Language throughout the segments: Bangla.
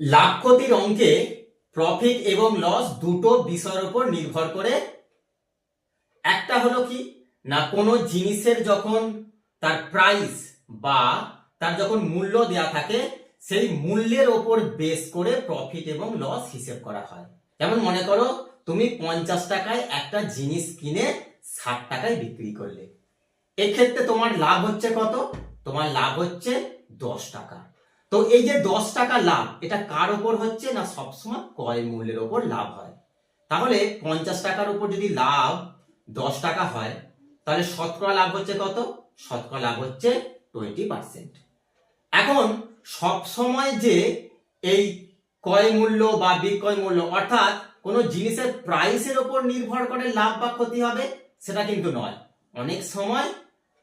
লাভ ক্ষতির অঙ্কে প্রফিট এবং লস দুটো বিষয়ের উপর নির্ভর করে। একটা হলো কি? না, কোনো জিনিসের যখন তার প্রাইস বা তার যখন মূল্য দেয়া থাকে, সেই মূল্যের ওপর বেস করে প্রফিট এবং লস হিসেব করা হয়। যেমন মনে করো, তুমি পঞ্চাশ টাকায় একটা জিনিস কিনে ষাট টাকায় বিক্রি করলে। এক্ষেত্রে তোমার লাভ হচ্ছে কত? তোমার লাভ হচ্ছে দশ টাকা। তো এই যে দশ টাকা লাভ, এটা কার ওপর হচ্ছে না সবসময় ক্রয় মূল্যের ওপর লাভ হয়? তাহলে পঞ্চাশ টাকার উপর যদি লাভ দশ টাকা হয়, তাহলে শতকরা লাভ হচ্ছে কত? শতকরা লাভ হচ্ছে টোয়েন্টি পার্সেন্ট এখন সব সময় যে এই ক্রয় মূল্য বা বিক্রয় মূল্য, অর্থাৎ কোনো জিনিসের প্রাইসের ওপর নির্ভর করে লাভ বা ক্ষতি হবে, সেটা কিন্তু নয়। অনেক সময়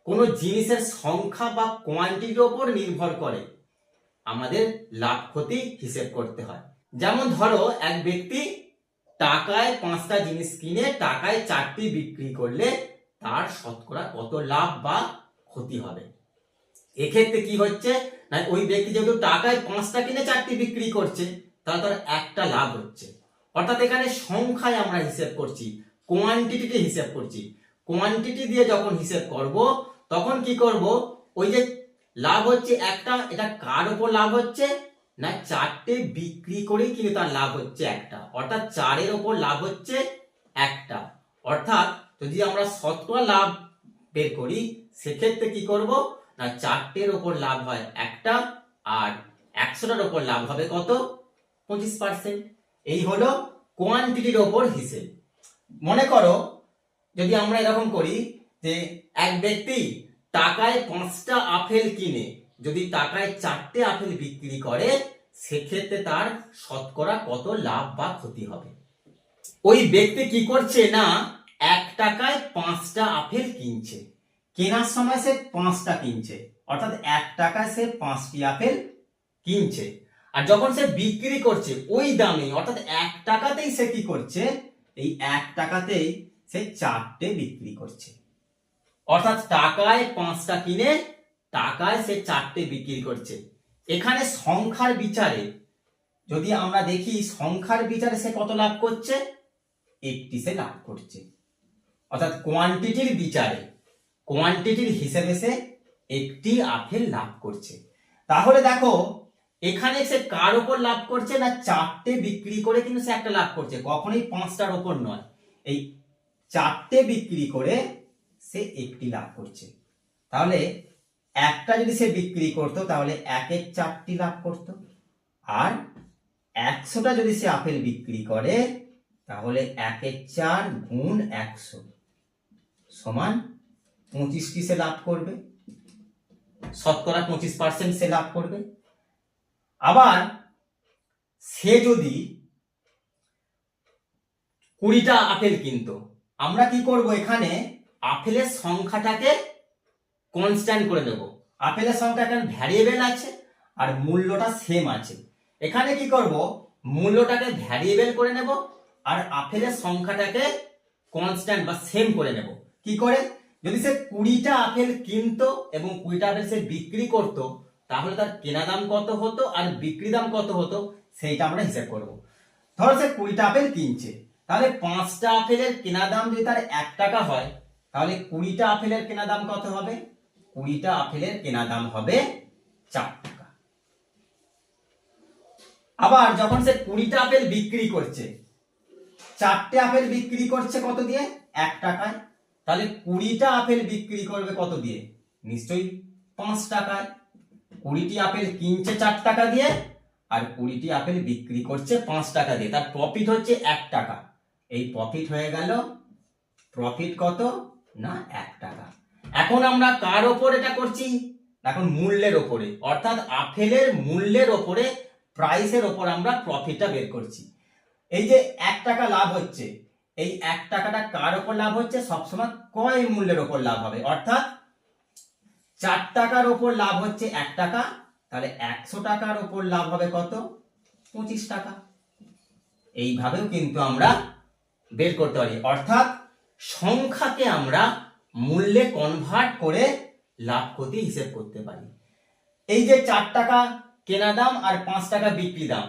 কোনো জিনিসের সংখ্যা বা কোয়ান্টিটির ওপর নির্ভর করে। আমাদের লাভ ক্ষতি হিসেব করতে হয়। যেমন ধরো, এক ব্যক্তি টাকায় পাঁচটা জিনিস কিনে টাকায় চারটি বিক্রি করলে তার শতকরা কত লাভ বা ক্ষতি হবে? এক্ষেত্রে কি হচ্ছে? না, ওই ব্যক্তি যেহেতু টাকায় পাঁচটা কিনে চারটি বিক্রি করছে, তাহলে তার একটা লাভ হচ্ছে। অর্থাৎ এখানে সংখ্যায় আমরা হিসেব করছি কোয়ান্টিটিতে হিসেব করছি। কোয়ান্টিটি দিয়ে যখন হিসেব করব, তখন কি করব? ওই যে লাভ হচ্ছে একটা, এটা কার উপর লাভ হচ্ছে? না, চারটে বিক্রি করেই কিন্তু তার লাভ হচ্ছে একটা। অর্থাৎ চারের ওপর লাভ হচ্ছে একটা। অর্থাৎ যদি আমরা শতকরা লাভ বের করি, সেক্ষেত্রে কি করব? না, চারটের ওপর লাভ হয় একটা, আর একশোটার ওপর লাভ হবে কত? পঁচিশ পার্সেন্ট এই হলো কোয়ান্টিটির ওপর হিসেব। মনে করো, যদি আমরা এরকম করি যে এক ব্যক্তি টাকায় পাঁচটা আপেল কিনে, যদি টাকায় চারটে আপেল বিক্রি করে, সেক্ষেত্রে তার শতকরা কত লাভ বা ক্ষতি হবে? ওই ব্যক্তি কি করছে না, এক টাকায় পাঁচটা আপেল কিনছে। কেনার সময় সে পাঁচটা কিনছে, অর্থাৎ এক টাকায় সে পাঁচটি আপেল কিনছে। আর যখন সে বিক্রি করছে ওই দামে, অর্থাৎ এক টাকাতেই সে কি করছে, এই এক টাকাতেই সে চারটে বিক্রি করছে। অর্থাৎ টাকায় পাঁচটা কিনে টাকায় সে চারটে বিক্রি করছে। এখানে সংখ্যার বিচারে, যদি আমরা দেখি, সংখ্যার বিচারে সে কত লাভ করছে? একটি সে লাভ করছে। অর্থাৎ কোয়ান্টিটির বিচারে কোয়ান্টিটির হিসেবে সে একটি আপেল লাভ করছে। তাহলে দেখো, এখানে সে কার ওপর লাভ করছে না চারটে বিক্রি করে কিন্তু সে একটা লাভ করছে? কখনোই পাঁচটার ওপর নয়। এই চারটে বিক্রি করে সে একটি লাভ করছে। তাহলে একটা যদি সে বিক্রি করতো, তাহলে একের চারটি লাভ করত। আর একশোটা যদি সে আপেল বিক্রি করে, তাহলে একের চার গুণ একশো সমান পঁচিশটি সে লাভ করবে। শতকরা পঁচিশ পার্সেন্ট সে লাভ করবে। আবার সে যদি কুড়িটা আপেল কিনতো, আমরা কি করব এখানে? আপেলের সংখ্যাটাকে কনস্ট্যান্ট করে দেব আপেলের সংখ্যা এখানে ভ্যারিয়েবল আছে আর মূল্যটা সেম আছে। এখানে কি করব? মূল্যটাকে ভ্যারিয়েবল করে নেব আর আপেলের সংখ্যাটাকে কনস্ট্যান্ট বা সেম করে নেব। কি করে? যদি সে কুড়িটা আপেল কিনতো এবং কুড়িটা আপেল সে বিক্রি করত, তাহলে তার কেনা দাম কত হতো আর বিক্রি দাম কত হতো, সেইটা আমরা হিসাব করব। ধরো সে কুড়িটা আপেল কিনছে, তাহলে পাঁচটা আপেলের কেনা দাম যদি তার এক টাকা হয় তাহলে কুড়িটা আপেলের কেনা দাম কত হবে? কুড়িটা আপেলের কেনা দাম হবে চার টাকা। আবার যখন সে কুড়িটা আপেল বিক্রি করছে, চারটে আপেল বিক্রি করছে কত দিয়ে? এক টাকায়। তাহলে কুড়িটা আপেল বিক্রি করবে কত দিয়ে? নিশ্চয়ই পাঁচ টাকায়। কুড়িটি আপেল কিনছে চার টাকা দিয়ে, আর কুড়িটি আপেল বিক্রি করছে পাঁচ টাকা দিয়ে। তার প্রফিট হচ্ছে এক টাকা। এই প্রফিট হয়ে গেল। প্রফিট কত? না এক টাকা। এখন আমরা কার ওপর এটা করছি? এখন মূল্যের ওপরে। অর্থাৎ আপেলের মূল্যের ওপরে প্রাইসের ওপর আমরা প্রফিটটা বের করছি। এই যে এক টাকা লাভ হচ্ছে, এই এক টাকাটা কার ওপর লাভ হচ্ছে? সবসময় কয় মূল্যের ওপর লাভ হবে। অর্থাৎ চার টাকার ওপর লাভ হচ্ছে এক টাকা, তাহলে একশো টাকার ওপর লাভ হবে কত? পঁচিশ টাকা। এইভাবেও কিন্তু আমরা বের করতে পারি। অর্থাৎ সংখ্যাকে আমরা মূল্যে কনভার্ট করে লাভ ক্ষতি হিসেব করতে পারি। এই যে চার টাকা কেনা দাম আর পাঁচ টাকা বিক্রি দাম,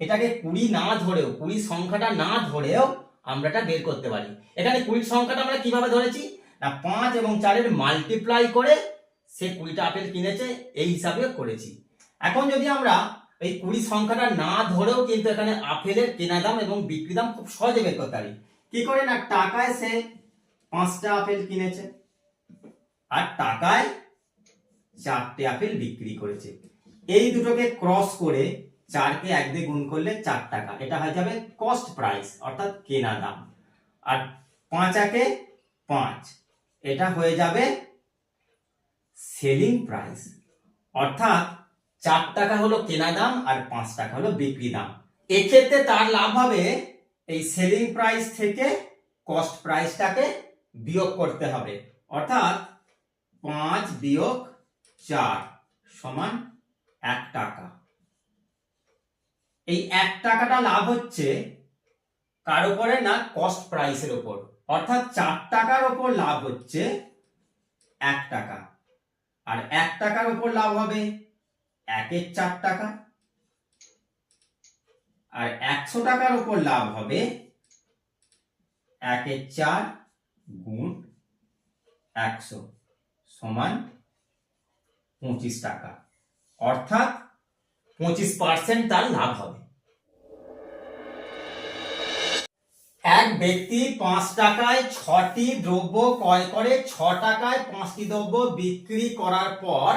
এটাকে কুড়ি না ধরেও, কুড়ি সংখ্যাটা না ধরেও আমরা এটা বের করতে পারি। এখানে কুড়ির সংখ্যাটা আমরা কীভাবে ধরেছি? না, পাঁচ এবং চারের মাল্টিপ্লাই করে সে কুড়িটা আপেল কিনেছে, এই হিসাবে করেছি। এখন যদি আমরা এই কুড়ি সংখ্যাটা না ধরেও কিন্তু এখানে আপেলের কেনা দাম এবং বিক্রি দাম খুব সহজে বের করতে পারি। কি করে না, টাকায় সে পাঁচটা আপেল কিনেছে। আর টাকায় চারটে আপেল বিক্রি করেছে। এই দুটোকে ক্রস করে চারকে এক দিয়ে গুণ করলে চার টাকা। এটা হয়ে যাবে কস্ট প্রাইস অর্থাৎ কেনা দাম। আর পাঁচ একে পাঁচ। এটা হয়ে যাবে সেলিং প্রাইস অর্থাৎ চার টাকা হলো কেনা দাম আর পাঁচ টাকা হলো বিক্রি দাম। এক্ষেত্রে তার লাভ হবে এই সেলিং প্রাইস থেকে কস্ট প্রাইসটাকে বিয়োগ করতে হবে। অর্থাৎ পাঁচ বিয়োগ চার সমান এক টাকা। এই এক টাকাটা লাভ হচ্ছে কার উপরে না কস্ট প্রাইসের উপর। অর্থাৎ চার টাকার উপর লাভ হচ্ছে এক টাকা। আর এক টাকার উপর লাভ হবে একের চার টাকা। আর একশো টাকার উপর লাভ হবে একের চার গুণ একশো সমান পঁচিশ টাকা। অর্থাৎ পঁচিশ পার্সেন্ট তার লাভ হবে। এক ব্যক্তি পাঁচ টাকায় ছটি দ্রব্য ক্রয় করে, ছ টাকায় পাঁচটি দ্রব্য বিক্রি করার পর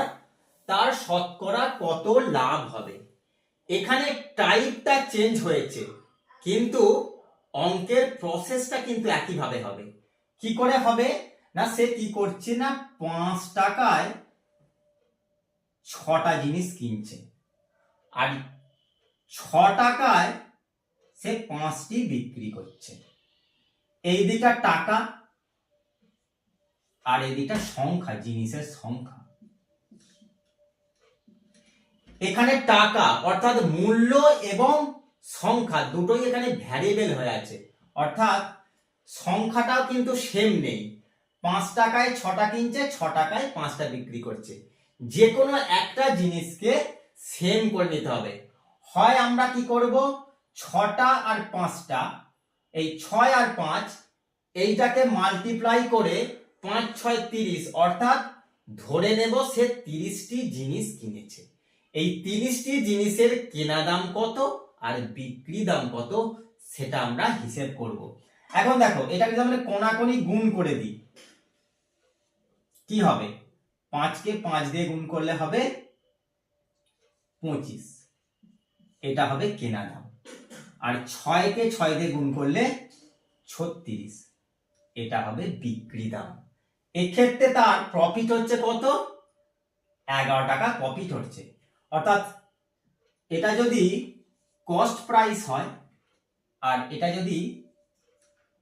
তার শতকরা কত লাভ হবে? এখানে টাইপটা চেঞ্জ হয়েছে, কিন্তু অঙ্কের প্রসেসটা কিন্তু একইভাবে হবে। কি করে হবে? না, সে কি করছে না? পাঁচ টাকায় ছটা জিনিস কিনছে। আর ছ টাকায় সে পাঁচটি বিক্রি করছে। এই দিকটা টাকা, আর এই দিকটা সংখ্যা, জিনিসের সংখ্যা। এখানে টাকা, অর্থাৎ মূল্য এবং সংখ্যা দুটোই এখানে ভ্যারিয়েবল হয়ে আছে। অর্থাৎ সংখ্যাটাও কিন্তু সেম নেই। পাঁচ টাকায় ছটা কিনছে, ছ টাকায় পাঁচটা বিক্রি করছে। যে কোনো একটা জিনিসকে সেম করে নিতে হবে। হয় আমরা কি করব? ছটা আর পাঁচটা, এই ছয় আর পাঁচ, এইটাকে মাল্টিপ্লাই করে পাঁচ, ছয়, তিরিশ, অর্থাৎ ধরে নেব সে তিরিশটি জিনিস কিনেছে। এই তিরিশটি জিনিসের কেনা দাম কত আর বিক্রি দাম কত সেটা আমরা হিসেব করব। এখন দেখো, এটাকে যদি আমরা কোনাকোনি গুণ করে দিই, কি হবে? পাঁচকে পাঁচ দিয়ে গুণ করলে হবে পঁচিশ। এটা হবে কেনা দাম। আর ছয়কে ছয় দিয়ে গুণ করলে ছত্রিশ। এটা হবে বিক্রি দাম। এক্ষেত্রে তার প্রফিট হচ্ছে কত? এগারো টাকা প্রফিট হচ্ছে। অর্থাৎ এটা যদি কস্ট প্রাইস হয় আর এটা যদি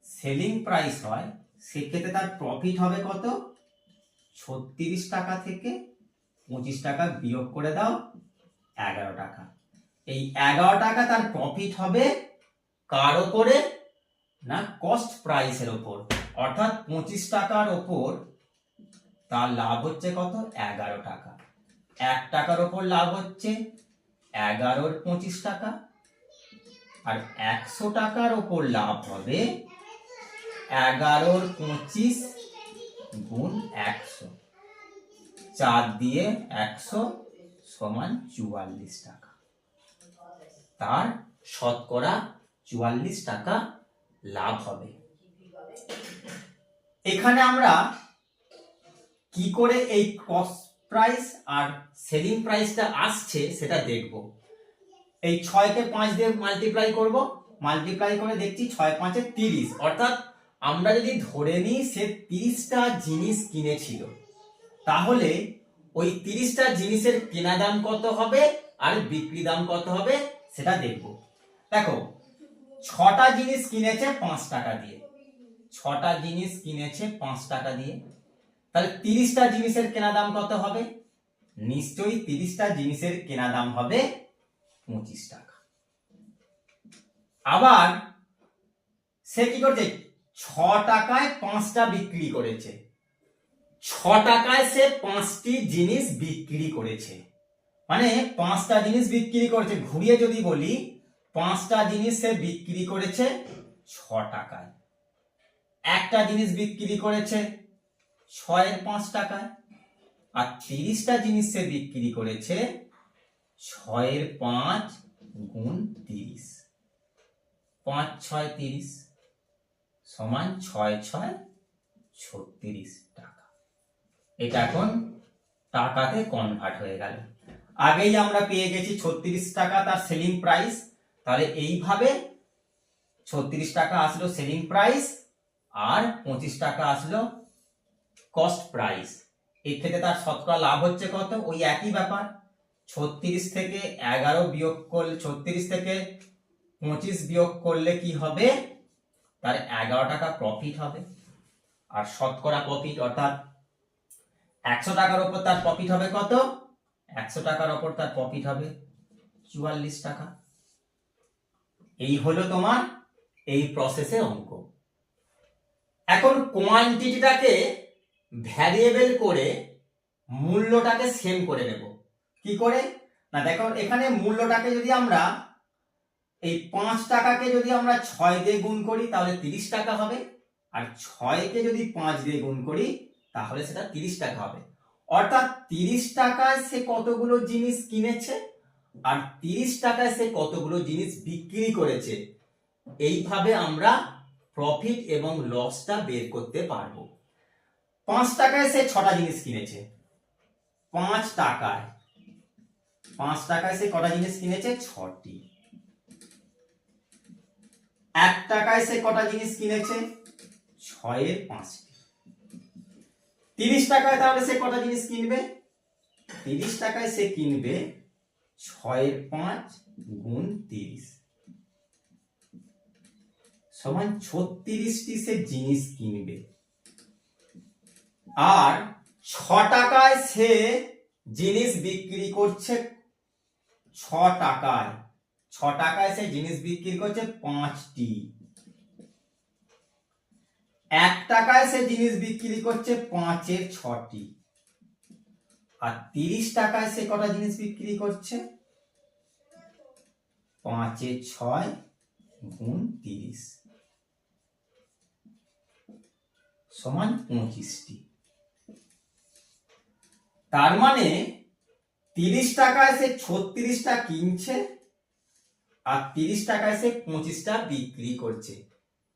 সেলিং প্রাইস হয়, সেক্ষেত্রে তার প্রফিট হবে কত? ছত্রিশ টাকা থেকে পঁচিশ টাকা বিয়োগ করে দাও এগারো টাকা। এই এগারো টাকা তার প্রফিট হবে কার ওপরে? না কস্ট প্রাইসের ওপর। অর্থাৎ পঁচিশ টাকার ওপর তার লাভ হচ্ছে কত? এগারো টাকা। এক টাকার ওপর লাভ হচ্ছে, এগারোর পঁচিশ টাকা, আর একশো টাকার ওপর লাভ হবে এগারোর পঁচিশ গুণ একশো। চার দিয়ে একশো সমান চুয়াল্লিশ টাকা। তার শতকরা চুয়াল্লিশ টাকা লাভ হবে। এখানে আমরা কি করে এই কস্ট প্রাইস আর সেলিং প্রাইসটা আসছে, সেটা দেখব। এই ছয়কে পাঁচ দিয়ে মাল্টিপ্লাই করব মাল্টিপ্লাই করে দেখছি ছয় পাঁচে তিরিশ। অর্থাৎ আমরা যদি ধরে নিই সে তিরিশটা জিনিস কিনেছিল, তাহলে ওই তিরিশটা জিনিসের কেনা দাম কত হবে আর বিক্রি দাম কত হবে সেটা দেখব। দেখো, ছটা জিনিস কিনেছে পাঁচ টাকা দিয়ে। ছটা জিনিস কিনেছে পাঁচ টাকা দিয়ে। তাহলে তিরিশটা জিনিসের কেনা দাম কত হবে? নিশ্চয়ই তিরিশটা জিনিসের কেনা দাম হবে পঁচিশ টাকা। আবার সে কি করছে? ছ টাকায় পাঁচটা বিক্রি করেছে। ছ টাকায় সে পাঁচটি জিনিস বিক্রি করেছে। মানে পাঁচটা জিনিস বিক্রি করেছে। ঘুরিয়ে যদি বলি, পাঁচটা জিনিস সে বিক্রি করেছে ছ টাকায়। একটা জিনিস বিক্রি করেছে ছয়ের পাঁচ টাকায়, আর তিরিশটা জিনিস সে বিক্রি করেছে ছয়ের পাঁচ গুণ তিরিশ। পাঁচ ছয় তিরিশ সমান ছয় ছয় ছত্রিশ টাকা। এটা এখন টাকাতে কনভার্ট হয়ে গেল। আগেই আমরা পেয়ে গেছি ছত্রিশ টাকা তার সেলিং প্রাইস তাহলে এইভাবে ছত্রিশ টাকা আসলো সেলিং প্রাইস আর পঁচিশ টাকা আসলো কস্ট প্রাইস এই ক্ষেত্রে তার শতকরা লাভ হচ্ছে কত? ওই একই ব্যাপার। ছত্রিশ থেকে এগারো বিয়োগ করলে, ছত্রিশ থেকে পঁচিশ বিয়োগ করলে কি হবে? তার এগারো টাকা প্রফিট হবে। আর শতকরা প্রফিট অর্থাৎ একশো টাকার ওপর তার প্রফিট হবে কত? একশো টাকার ওপর তার প্রফিট হবে চুয়াল্লিশ টাকা। এই হলো তোমার এই প্রসেসের অঙ্ক। এখন কোয়ান্টিটিটাকে ভ্যারিয়েবল করে মূল্যটাকে সেম করে নেব। কি করে? না, দেখো, এখানে মূল্যটাকে যদি আমরা এই পাঁচ টাকাকে যদি আমরা ছয় দিয়ে গুণ করি, তাহলে তিরিশ টাকা হবে। আর ছয়কে যদি পাঁচ দিয়ে গুণ করি, তাহলে সেটা তিরিশ টাকা হবে। অর্থাৎ তিরিশ টাকায় সে কতগুলো জিনিস কিনেছে, আর তিরিশ টাকায় সে কতগুলো জিনিস বিক্রি করেছে, এইভাবে আমরা প্রফিট এবং লসটা বের করতে পারব। পাঁচ টাকায় সে ছটা জিনিস কিনেছে। পাঁচ টাকায়। পাঁচ টাকায় সে কটা জিনিস কিনেছে? ছটি। এক টাকায় সে কটা জিনিস কিনেছে? ছয়ের পাঁচটি। তিরিশ টাকায় তাহলে সে কটা জিনিস কিনবে? তিরিশ টাকায় সে কিনবে ছয়ের পাঁচ গুণ তিরিশ। সমান ছত্রিশটি সে জিনিস কিনবে। আর ছ টাকায় সে জিনিস বিক্রি করছে, ছ টাকায় ছ টাকায় সে জিনিস বিক্রি করছে পাঁচটি। এক টাকায় সে জিনিস বিক্রি করছে পাঁচের ছটি। আর তিরিশ টাকায় সে কটা জিনিস বিক্রি করছে? পাঁচের ছয় গুণ তিরিশ। সমান পঁচিশটি। তার মানে তিরিশ টাকায় সে ছত্রিশটা কিনছে আর তিরিশ টাকায় সে পঁচিশটা বিক্রি করছে।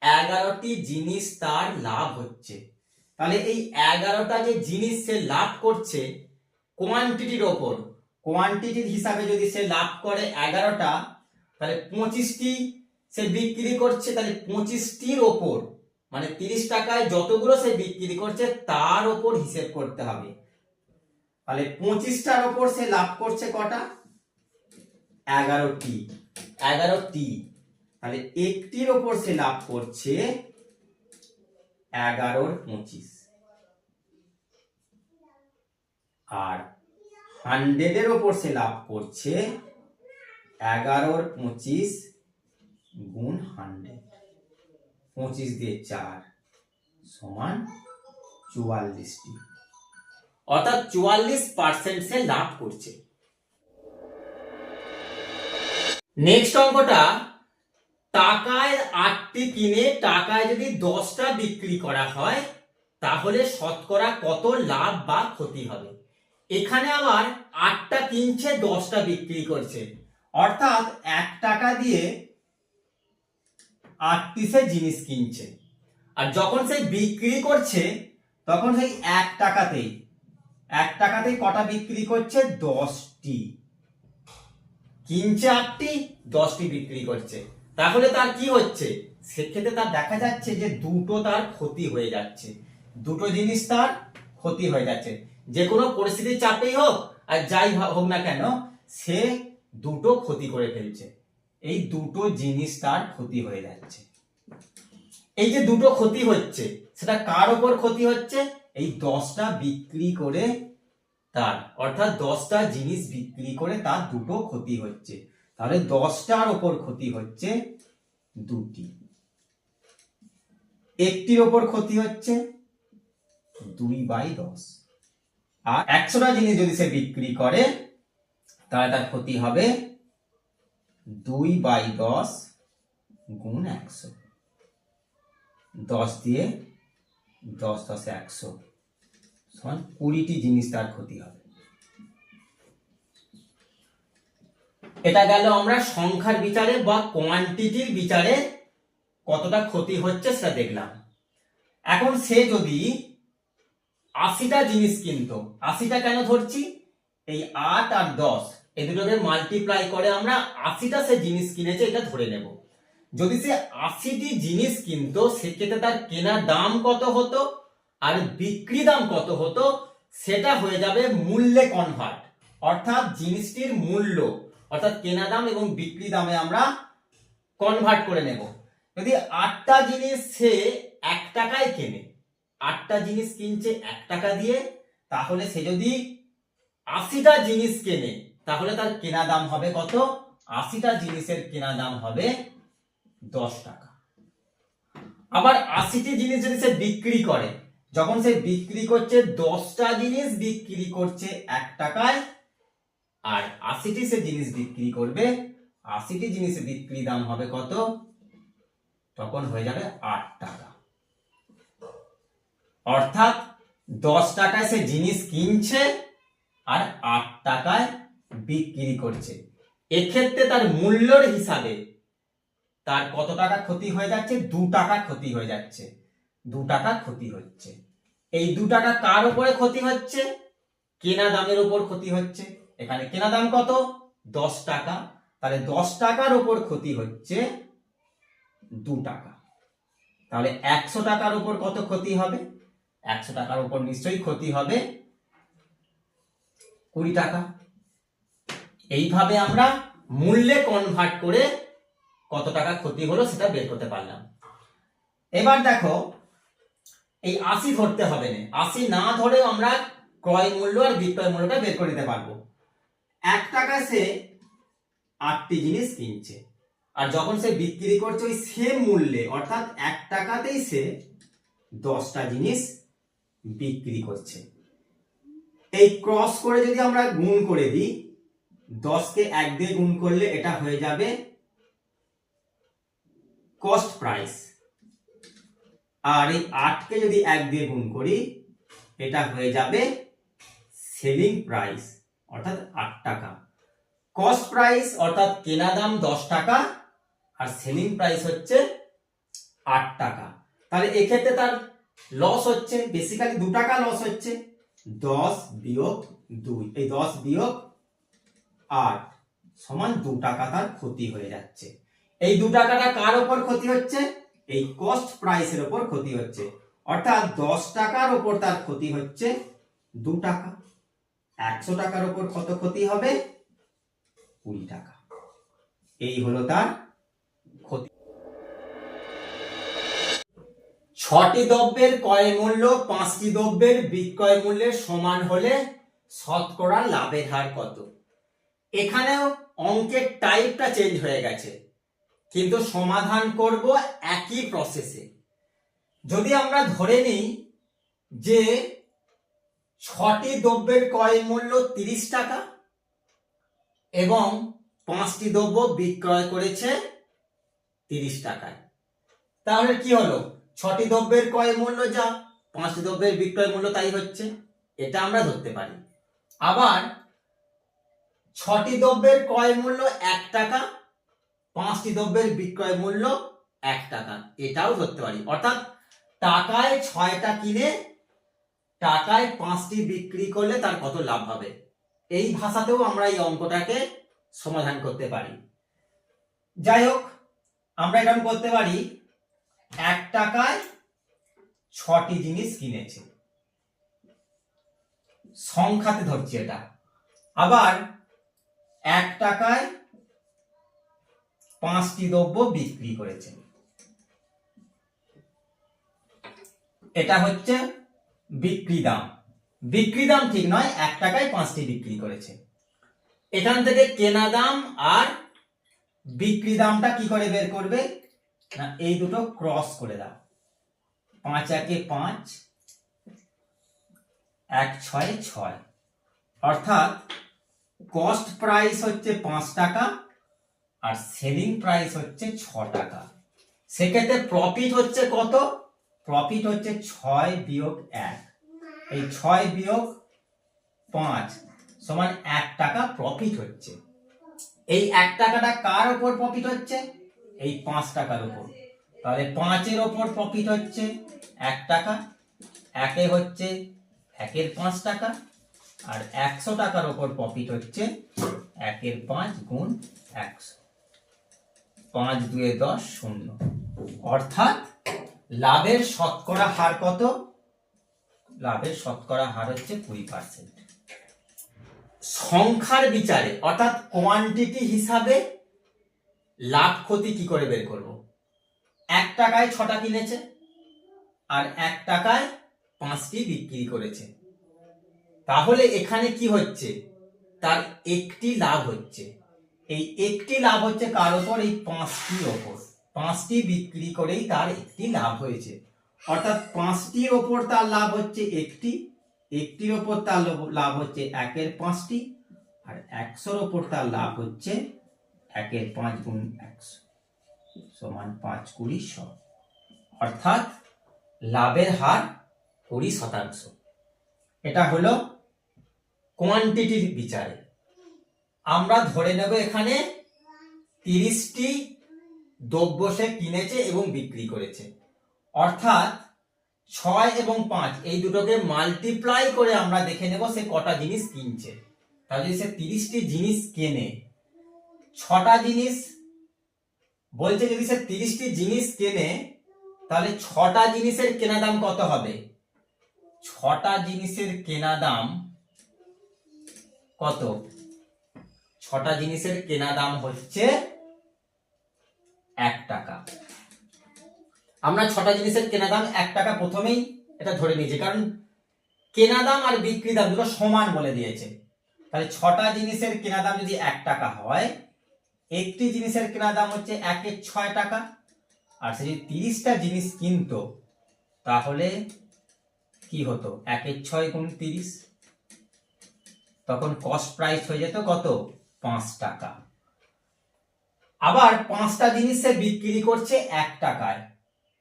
এগারোটি জিনিস তার লাভ হচ্ছে। তাহলে এই এগারোটা যে জিনিস সে লাভ করছে কোয়ান্টিটির ওপর কোয়ান্টিটির হিসাবে যদি সে লাভ করে এগারোটা, তাহলে পঁচিশটি সে বিক্রি করছে, তাহলে পঁচিশটির ওপর মানে তিরিশ টাকায় যতগুলো সে বিক্রি করছে, তার ওপর হিসেব করতে হবে। তাহলে পঁচিশটার ওপর সে লাভ করছে কটা? এগারোটি। এগারোটি। তাহলে একটির ওপর সে লাভ করছে এগারোর পঁচিশ। আর হান্ড্রেডের ওপর সে লাভ করছে এগারোর পঁচিশ গুণ হান্ড্রেড। পঁচিশ দিয়ে চার সমান চুয়াল্লিশটি। অর্থাৎ চুয়াল্লিশ পার্সেন্ট সে লাভ করছে। নেক্সট অঙ্কটা, টাকায় আটটি কিনে টাকায় যদি দশটা বিক্রি করা হয়, তাহলে শতকরা কত লাভ বা ক্ষতি হবে? এখানে আবার আটটা কিনছে, দশটা বিক্রি করছে। অর্থাৎ এক টাকা দিয়ে আট পিসের জিনিস কিনছে। আর যখন সে বিক্রি করছে, তখন সেই এক টাকাতেই এক টাকাতেই কটা বিক্রি করছে? দশটি। কিনছে আটটি? দশটি বিক্রি করছে। তাহলে তার কি হচ্ছে? সেক্ষেত্রে তার দেখা যাচ্ছে যে দুটো তার ক্ষতি হয়ে যাচ্ছে। দুটো জিনিস তার ক্ষতি হয়ে যাচ্ছে। যে কোনো পরিস্থিতির চাপেই হোক আর যাই হোক না কেন, সে দুটো ক্ষতি করে ফেলছে। এই দুটো জিনিস তার ক্ষতি হয়ে যাচ্ছে। এই যে দুটো ক্ষতি হচ্ছে, সেটা কার ওপর ক্ষতি হচ্ছে? এই দশটা বিক্রি করে তার, অর্থাৎ দশটা জিনিস বিক্রি করে তার দুটো ক্ষতি হচ্ছে। তাহলে দশটার ওপর ক্ষতি হচ্ছে দুটি। একটির ওপর ক্ষতি হচ্ছে দুই বাই দশ। আর একশোটা জিনিস যদি সে বিক্রি করে, তাহলে তার ক্ষতি হবে দুই বাই দশ গুণ একশো। দশ দিয়ে দশ দশে একশো। সমান কুড়িটি জিনিস তার ক্ষতি হবে। এটা গেল আমরা সংখ্যার বিচারে বা কোয়ান্টিটির বিচারে কতটা ক্ষতি হচ্ছে সেটা দেখলাম। এখন সে যদি আশিটা জিনিস কিনতো, আশিটা কেন ধরছি? এই আট আর দশ এই দুটোকে মাল্টিপ্লাই করে আমরা আশিটা সে জিনিস কিনেছে, এটা ধরে নেব। যদি সে আশিটি জিনিস কিনতো, সেক্ষেত্রে তার কেনার দাম কত হতো? আর বিক্রি দাম কত হতো, সেটা হয়ে যাবে মূল্যে কনভার্ট অর্থাৎ জিনিসটির মূল্য, অর্থাৎ কেনা দাম এবং বিক্রি দামে আমরা কনভার্ট করে নেব। যদি আটটা জিনিস সে এক টাকায় কেনে, আটটা জিনিস কিনছে এক টাকা দিয়ে, তাহলে সে যদি আশিটা জিনিস কেনে, তাহলে তার কেনা দাম হবে কত? আশিটা জিনিসের কেনা দাম হবে দশ টাকা। আবার আশিটি জিনিস যদি সে বিক্রি করে যখন সে বিক্রি করছে, দশটা জিনিস বিক্রি করছে এক টাকায়, আর আশিটি সে জিনিস বিক্রি করবে, আশিটি জিনিসের বিক্রি দাম হবে কত? তখন হয়ে যাবে আট টাকা। অর্থাৎ দশ টাকায় সে জিনিস কিনছে, আর আট টাকায় বিক্রি করছে। এক্ষেত্রে তার মূল্যর হিসাবে তার কত টাকা ক্ষতি হয়ে যাচ্ছে? দু টাকা ক্ষতি হয়ে যাচ্ছে। দু টাকা ক্ষতি হচ্ছে। এই দু টাকা কার উপরে ক্ষতি হচ্ছে? কেনা দামের উপর ক্ষতি হচ্ছে। এখানে কেনা দাম কত? দশ টাকা। তাহলে দশ টাকার উপর ক্ষতি হচ্ছে দু টাকা। তাহলে একশো টাকার উপর কত ক্ষতি হবে? একশো টাকার উপর নিশ্চয়ই ক্ষতি হবে কুড়ি টাকা। এইভাবে আমরা মূল্যে কনভার্ট করে কত টাকা ক্ষতি হলো সেটা বের করতে পারলাম। এবার দেখো এই আশি ধরতে হবে না। আশি না ধরেও আমরা ক্রয় মূল্য আর বিক্রয় মূল্যটা বের করে নিতে পারব। এক টাকায় সে আটটি জিনিস কিনছে। আর যখন সে বিক্রি করছে ওই সেম মূল্যে, অর্থাৎ এক টাকাতেই সে দশটা জিনিস বিক্রি করছে। এই ক্রস করে যদি আমরা গুণ করে দিই, দশকে এক দিয়ে গুণ করলে এটা হয়ে যাবে কস্ট প্রাইস আর এই আটকে যদি এক দিয়ে গুণ করি, এটা হয়ে যাবে সেলিং প্রাইস অর্থাৎ আট টাকা। কস্ট প্রাইস অর্থাৎ কেনা দাম দশ টাকা, আর সেলিং প্রাইস হচ্ছে আট টাকা। তাহলে এক্ষেত্রে তার লস হচ্ছে বেসিক্যালি দু টাকা লস হচ্ছে। দশ বিয়োগ দুই, এই দশ বিয়োগ আট সমান দু টাকা তার ক্ষতি হয়ে যাচ্ছে। এই দু টাকাটা কার ওপর ক্ষতি হচ্ছে? এই কস্ট প্রাইসের ওপর ক্ষতি হচ্ছে। অর্থাৎ দশ টাকার ওপর তার ক্ষতি হচ্ছে দু টাকা। একশো টাকার ওপর কত ক্ষতি হবে? কুড়ি টাকা। এই হলো তার ক্ষতি। ছটি দ্রব্যের ক্রয় মূল্য পাঁচটি দ্রব্যের বিক্রয় মূল্যের সমান হলে শতকরা লাভের হার কত? এখানেও অঙ্কের টাইপটা চেঞ্জ হয়ে গেছে। কিন্তু সমাধান করব একই প্রসেসে যদি আমরা ধরে নিই যে ছটি দ্রব্যের ক্রয় মূল্য তিরিশ টাকা এবং পাঁচটি দ্রব্য বিক্রয় করেছে তিরিশ টাকায়, তাহলে কি হলো? ছটি দ্রব্যের ক্রয় মূল্য যা, পাঁচটি দ্রব্যের বিক্রয় মূল্য তাই হচ্ছে, এটা আমরা ধরতে পারি। আবার ছটি দ্রব্যের ক্রয় মূল্য এক টাকা পাঁচটি দ্রব্যের বিক্রয় মূল্য এক টাকা। এটাও ধরতে পারি। অর্থাৎ টাকায় ছয়টা কিনে টাকায় পাঁচটি বিক্রি করলে তার কত লাভ হবে? এই ভাষাতেও আমরা এই অঙ্কটাকে সমাধান করতে পারি। যাই হোক, আমরা এরকম করতে পারি, এক টাকায় ছটি জিনিস কিনেছে। সংখ্যাতে ধরছি এটা। আবার এক টাকায় পাঁচটি দ্রব্য বিক্রি করেছে এটা হচ্ছে বিক্রি দাম। বিক্রি দাম ঠিক নয়, এক টাকায় পাঁচটি বিক্রি করেছে। এখান থেকে কেনা দাম আর বিক্রি দামটা কি করে বের করবে? না, এই দুটো ক্রস করে দাও। পাঁচ একে পাঁচ, এক ছয় ছয়। অর্থাৎ কস্ট প্রাইস হচ্ছে পাঁচ টাকা আর সেলিং প্রাইস হচ্ছে ছ টাকা। সেক্ষেত্রে প্রফিট হচ্ছে কত? প্রফিট হচ্ছে ছয় বিয়োগ এক। এই ছয় বিয়োগ পাঁচ সমান এক টাকা প্রফিট হচ্ছে। এই এক টাকাটা কার ওপর প্রফিট হচ্ছে? এই পাঁচ টাকার ওপর। তাহলে পাঁচের ওপর প্রফিট হচ্ছে এক টাকা, একে হচ্ছে একের পাঁচ টাকা, আর একশো টাকার ওপর প্রফিট হচ্ছে একের পাঁচ গুণ একশো। পাঁচ দুয়ে দশ শূন্য। অর্থাৎ লাভের শতকরা হার কত? লাভের শতকরা হার হচ্ছে কুড়ি পার্সেন্ট সংখ্যার বিচারে, অর্থাৎ কোয়ান্টিটি হিসাবে লাভ ক্ষতি কি করে বের করব? এক টাকায় ছটা কিনেছে আর এক টাকায় পাঁচটি বিক্রি করেছে। তাহলে এখানে কি হচ্ছে? তার একটি লাভ হচ্ছে। এই একটি লাভ হচ্ছে কার ওপর? এই পাঁচটির ওপর। পাঁচটি বিক্রি করেই তার একটি লাভ হয়েছে। অর্থাৎ পাঁচটির ওপর তার লাভ হচ্ছে একটি, একটির ওপর তার লাভ হচ্ছে একের পাঁচটি, আর একশোর ওপর তার লাভ হচ্ছে একের পাঁচ গুণ একশো সমান পাঁচ কুড়ি শ। অর্থাৎ লাভের হার কুড়ি শতাংশ। এটা হলো কোয়ান্টিটির বিচারে। আমরা ধরে নেব এখানে তিরিশটি দ্রব্য সে কিনেছে এবং বিক্রি করেছে। অর্থাৎ ছয় এবং পাঁচ, এই দুটোকে মাল্টিপ্লাই করে আমরা দেখে নেব সে কটা জিনিস কিনছে। তাহলে সে তিরিশটি জিনিস কেনে। ছটা জিনিস, বলছে যদি সে তিরিশটি জিনিস কেনে, তাহলে ছটা জিনিসের কেনা দাম কত হবে? ছটা জিনিসের কেনা দাম কত? ছটা জিনিসের কেনা দাম হচ্ছে এক টাকা। আমরা ছটা জিনিসের কেনা দাম এক টাকা প্রথমেই এটা ধরে নিয়েছি, কারণ কেনা দাম আর বিক্রি দাম দুটো সমান বলে দিয়েছে। তাহলে ছটা জিনিসের কেনা দাম যদি এক টাকা হয়, একটি জিনিসের কেনা দাম হচ্ছে একের ছয় টাকা, আর সে যদি তিরিশটা জিনিস কিনতো, তাহলে কি হতো? একের ছয় গুণ তিরিশ। তখন কস্ট প্রাইস হয়ে যেত কত? পাঁচ টাকা। আবার পাঁচটা জিনিস সে বিক্রি করছে এক টাকায়।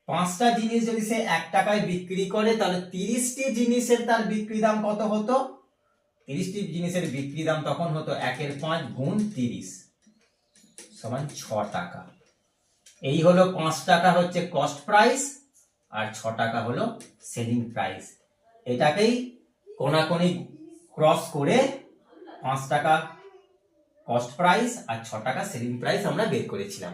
পাঁচটা জিনিস যদি সে এক টাকায় বিক্রি করে, তাহলে তিরিশটি জিনিসের তার বিক্রি দাম কত হতো? তিরিশটি জিনিসের বিক্রি দাম তখন হতো একের পাঁচ গুণ তিরিশ, সমান ছ টাকা। এই হলো পাঁচ টাকা হচ্ছে কস্ট প্রাইস আর ছ টাকা হলো সেলিং প্রাইস এটাকেই কোনাকোনি ক্রস করে পাঁচ টাকা কস্ট প্রাইস আর ছ টাকা সেলিং প্রাইস আমরা বের করেছিলাম।